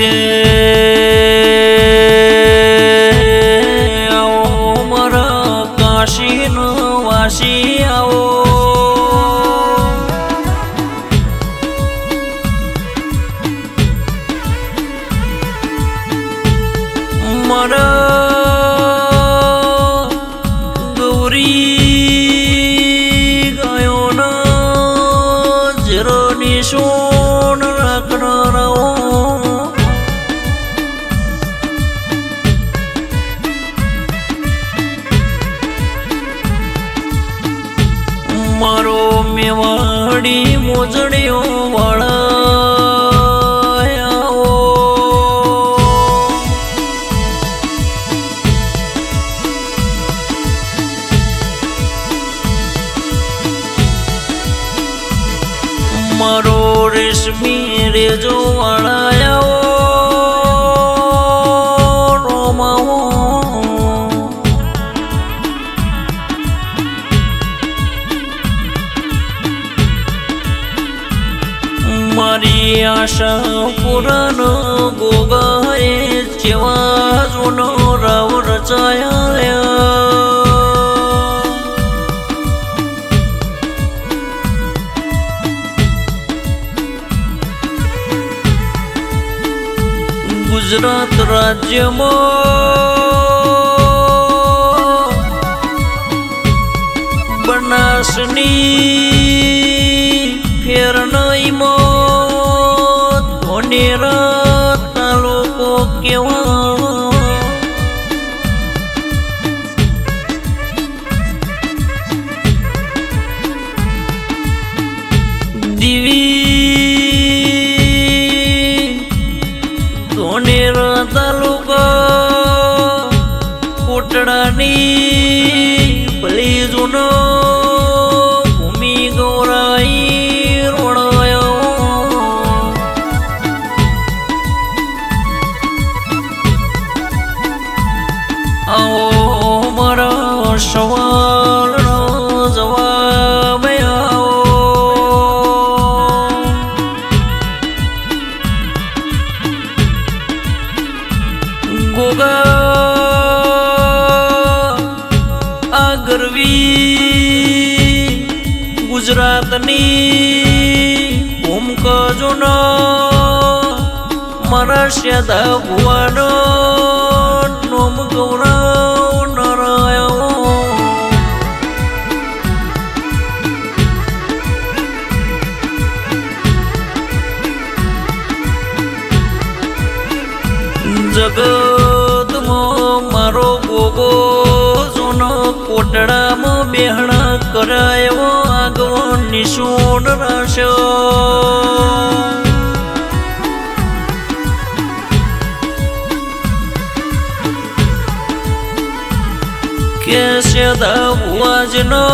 કે મેવાડી મોજડીઓ મારી આશા પુરાણ ગોગાએ જેવા જૂનો રાવ રચાયા ગુજરાત રાજ્યમાં બનાસની કોટડાની ગુજરાતની ભૂમકજો ન મનુષ્ય શ્યાદા ભુવાનો નોમ ગૌરવ નિશોન રાશો કે સદા ભુવાજનો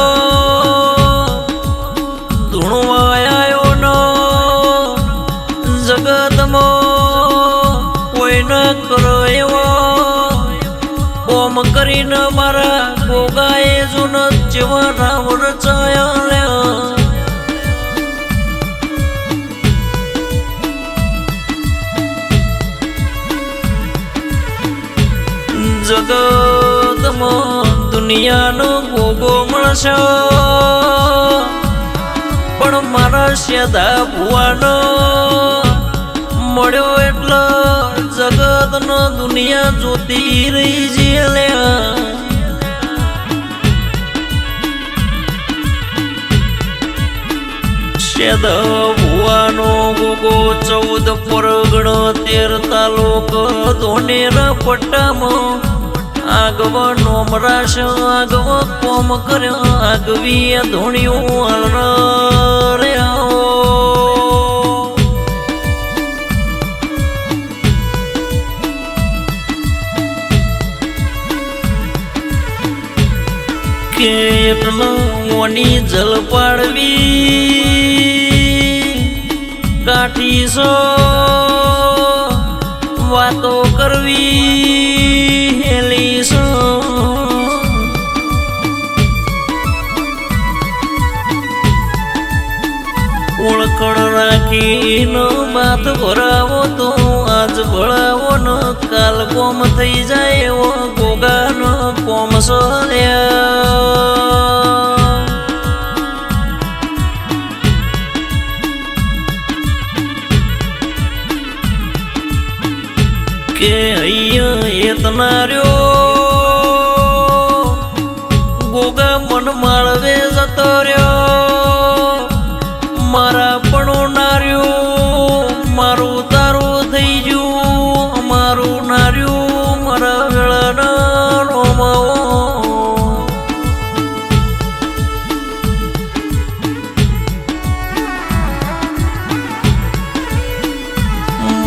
જગતમાં દુનિયાનો ભોગો મળશે. પણ મારા શ્યાદા ભુવાનો મળ્યો એટલો જગતનો દુનિયા જોતી રહી છે લ્યા ભુવાનો ગોગો ચૌદ પરગણ તેર તાલુક ધોનેરા પટ્ટામાં આગવ નોમરાશ આગવો કોમ કર્યો આગવી ધોણિયું રે કે મોની જલ પાડવી, કાઠી સો વાતો કરવી. રાખીનો માથ ભરાવો તો આજ ભળ કાલ કોમ થઈ જાય એવો ગોગાનો કોમ સર્યા. કે અહીંયા એતનાર્યો થઈ ગયું મારું નાર્યું, મારા વેળાના રોમાઓ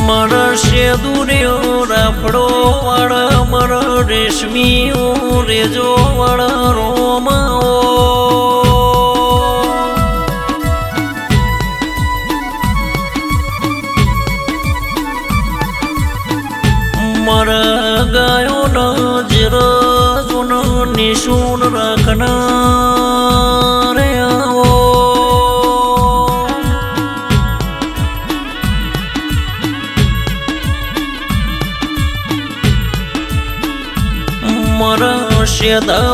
મારા શેદુર્યો રાફડો વાળા મારા રેશમીઓ રેજો વાળા રોમાઓ નિશુન રાખનાર આવો મારા શેદા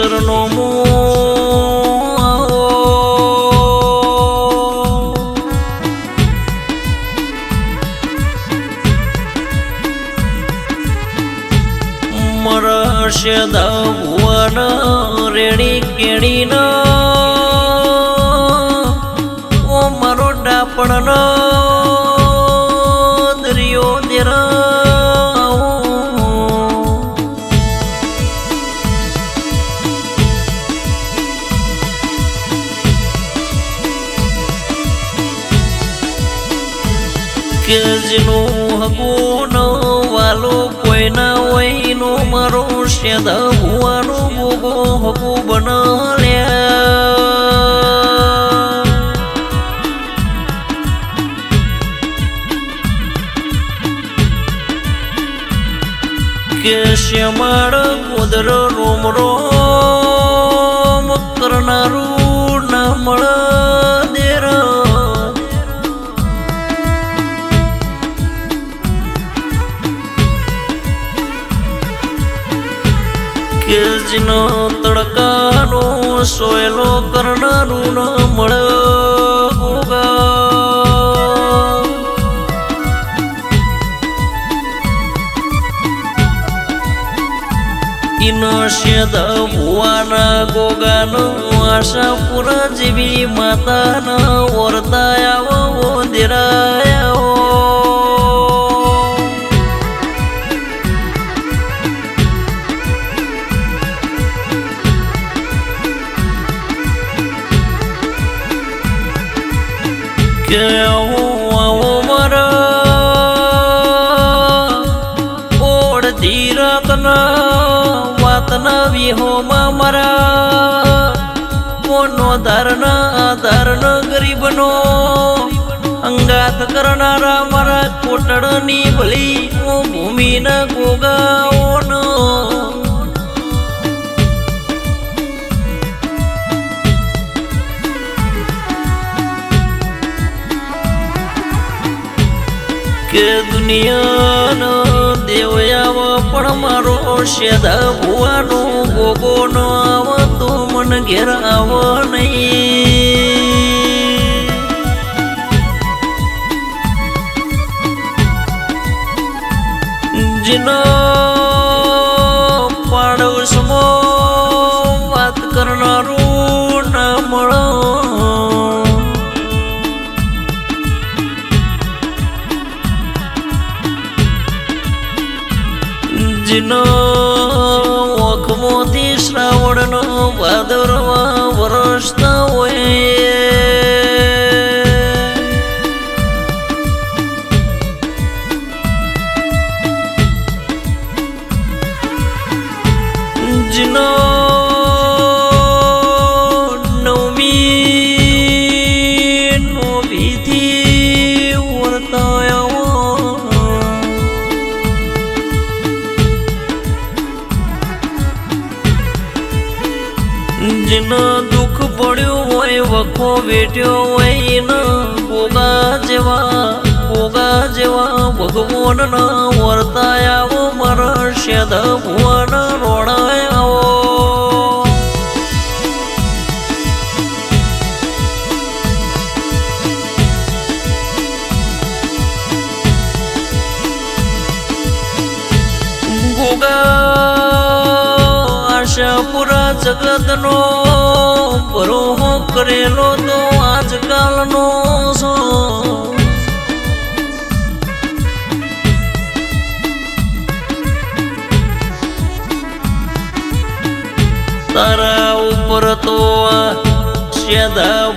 પેઢીનું સરનામું મારા શેદા ભુવાના રેણી કેણીના ઓ મરો દરિયો કે જેનું હગું ન વાલો કોઈના હોય મારો શેદા ભુવાનો ભોગો હગું બનાલ્યા. કે શ્યામાળ ગોદર રોમ રોમ કરનારું સોયલો કરનારું ન મળ. ગોગા ઇનો શેદા ભુવાના ગોગાનો આશાપુરા જેવી માતાના વરદાયાવો દેરાયાઓ. કે આવો આવો મારા ઓડ ધીરતના વાતના વિહોમાં મારા કોનો ધારના આધારન ગરીબનો અંગાત કરનારા મારા કોટડની ભલી ઓ ભૂમિના ગોગાઓનો કે દુનિયાનો દેવ આવો, પણ મારો શેદા ભુવાનો ભોગો નો આવો, તો મન ઘેર નહીં. જેનો ઓખમોથી શ્રાવણનો ભાદરવા વરસતા હોય. જેનો વેટ્યો વૈના ગોગા જેવા ગોગા જેવા ભગવાનના વર્તાયા મારા શેદ ભુવન રોડાયા ગોગા, આશાપુરા જગતનો કરેલો તો આજકાલનો છો. તારા ઉપર તો આ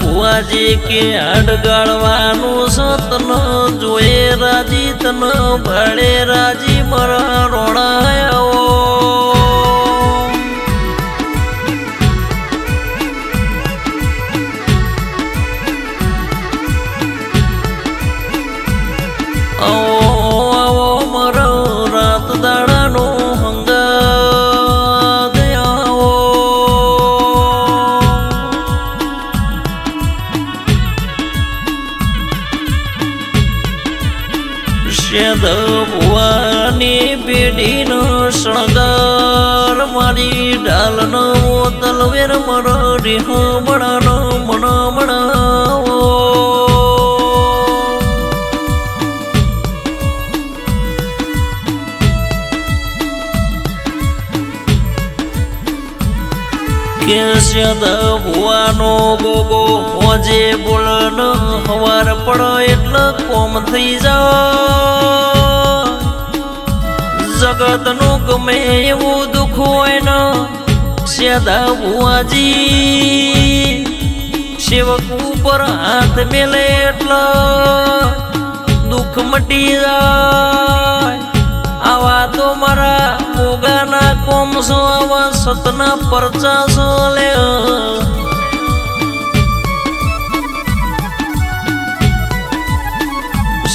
ભુવાજી કે અડગાળવાનું સતન જોયે રાજી તન ભાડે રાજી મરા રોણાયો મારી ડાલનો તલવેર મરો રીહ બળાનો મનો શેદ ભુવાનો ગોગો હોજે બોલન હવાર પડો એટલે કોમ થઈ જા જગતનું ગમે એવું દુઃખ હોય ને ભુવાજી. સેવક ઉપર હાથ મેલે એટલો દુઃખ મટી જાય. આવા તો મારા મોગાના કોમસો આવા સતના પરચા લે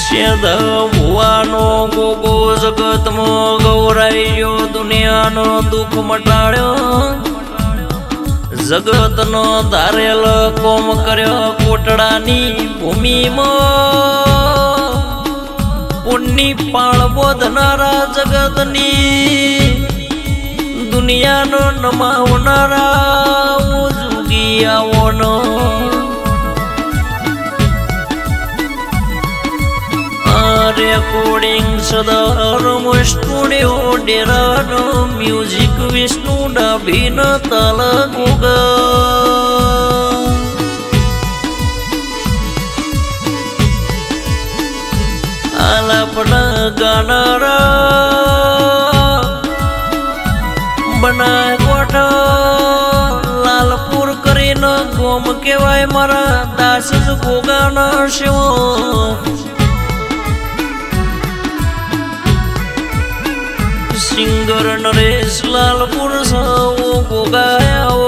શેદ ભુવાનો ગોગો જગતમાં ગૌરાયો દુનિયાનો દુઃખ મટાડ્યો. જગતનો ધારેલ કોમ કર્યો કોટડાની ભૂમિમાં. પુણ્ય પાળ બોધનારા જગતની દુનિયાનો નમાવનારા રેકોર્ડિંગ સદારમ સ્ટુડિયો ડેરાનો મ્યુઝિક વિષ્ણુ ડાભીન તાલ ગુગા. આલાપના ગાનારા બનાય કોઠા લાલપુર કરીને ગોમ કહેવાય મારા દાસ ગોગાના શિવો. સિંગર નરેશ લાલપુર સૌ ગોગાયા